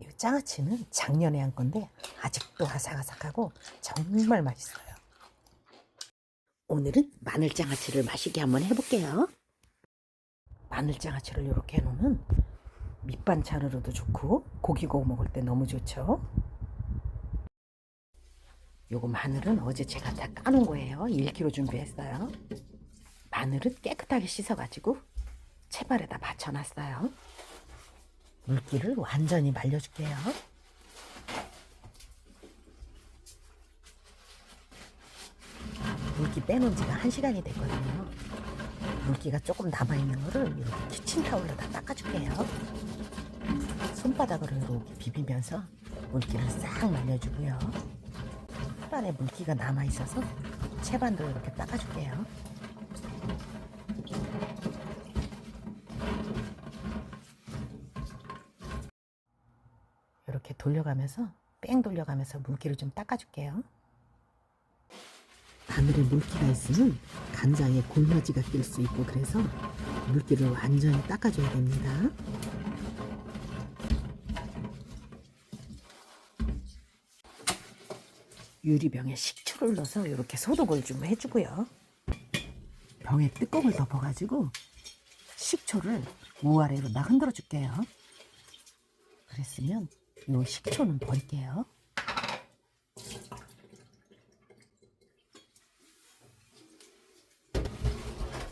이 장아찌는 작년에 한 건데 아직도 아삭아삭하고 정말 맛있어요. 오늘은 마늘 장아찌를 마시게 한번 해볼게요. 마늘 장아찌를 이렇게 해놓으면 밑반찬으로도 좋고 고기 구워 먹을 때 너무 좋죠. 요거 마늘은 어제 제가 다 까놓은 거예요. 1kg 준비했어요. 마늘은 깨끗하게 씻어가지고 채발에다 받쳐놨어요. 물기를 완전히 말려줄게요. 물기 빼놓은 지가 한 시간이 됐거든요. 물기가 조금 남아있는 거를 이렇게 키친타올로 다 닦아줄게요. 손바닥으로 이렇게 비비면서 물기를 싹 말려주고요. 채반에 물기가 남아있어서 채반도 이렇게 닦아줄게요. 이렇게 돌려가면서 뺑 돌려가면서 물기를 좀 닦아줄게요. 바늘에 물기가 있으면 간장에 골마지가 낄 수 있고 그래서 물기를 완전히 닦아줘야 됩니다. 유리병에 식초를 넣어서 이렇게 소독을 좀 해주고요. 병에 뚜껑을 덮어가지고 식초를 우아래로 막 흔들어 줄게요. 그랬으면 이 식초는 버릴게요.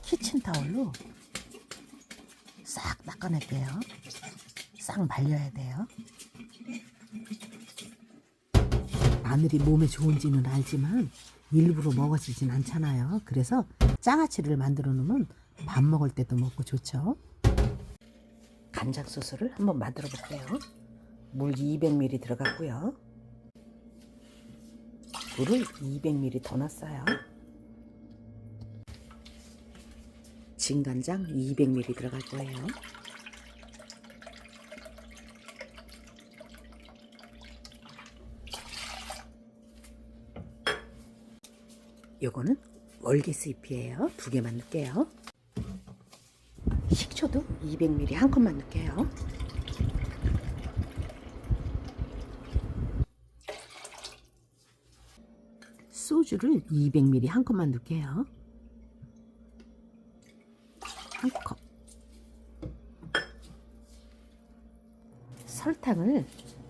키친타올로 싹 닦아낼게요. 싹 말려야 돼요. 마늘이 몸에 좋은지는 알지만 일부러 먹어지진 않잖아요. 그래서 장아찌를 만들어 놓으면 밥 먹을 때도 먹고 좋죠. 간장 소스를 한번 만들어 볼게요. 물 200ml 들어갔고요. 물을 200ml 더 넣었어요. 진간장 200ml 들어갈 거예요. 요거는 월계수 잎이에요. 두 개만 넣을게요. 식초도 200ml 한 컵만 넣을게요. 소주를 200ml 한 컵만 넣을게요. 한 컵. 설탕을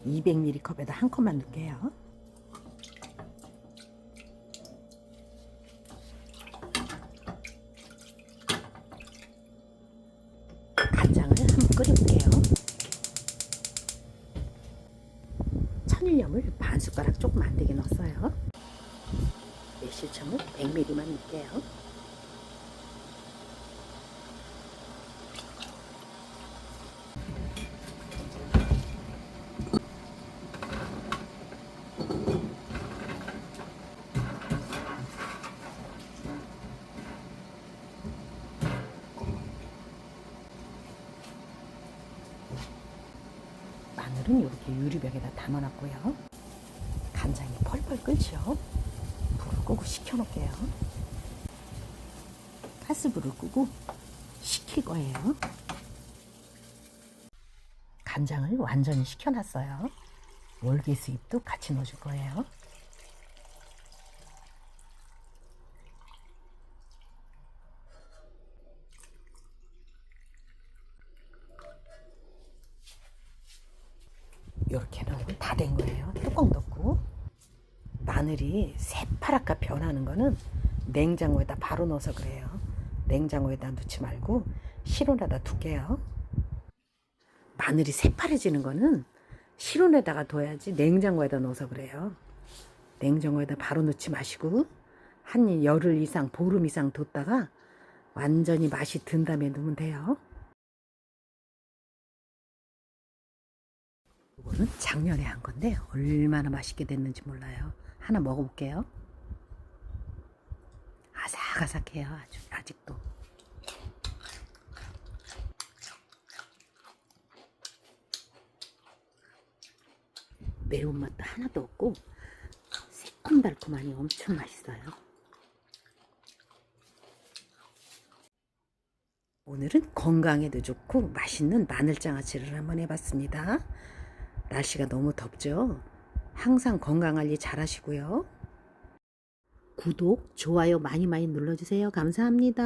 200ml 컵에다 한 컵만 넣을게요. 간장을 한번 끓여볼게요. 천일염을 반 숟가락 조금 안 되게 넣었어요. 매실청을 100ml만 넣을게요. 마늘은 이렇게 유리병에다 담아놨고요. 간장이 펄펄 끓죠. 끄고 식혀 놓을게요. 가스불을 끄고 식힐 거예요. 간장을 완전히 식혀놨어요. 월계수 잎도 같이 넣어줄 거예요. 이렇게 넣으면 다 된 거예요. 뚜껑 덮고 마늘이 새파랗게 변하는 거는 냉장고에다 바로 넣어서 그래요. 냉장고에다 넣지 말고 실온에다 둘게요. 마늘이 새파래지는 거는 실온에다가 둬야지 냉장고에다 넣어서 그래요. 냉장고에다 바로 넣지 마시고 한 열흘 이상 보름 이상 뒀다가 완전히 맛이 든 다음에 넣으면 돼요. 이거는 작년에 한 건데 얼마나 맛있게 됐는지 몰라요. 하나 먹어볼게요. 아삭아삭해요. 아주 아직도. 매운맛도 하나도 없고 새콤달콤하니 엄청 맛있어요. 오늘은 건강에도 좋고 맛있는 마늘장아찌를 한번 해봤습니다. 날씨가 너무 덥죠? 항상 건강관리 잘 하시고요. 구독, 좋아요 많이 많이 눌러주세요. 감사합니다.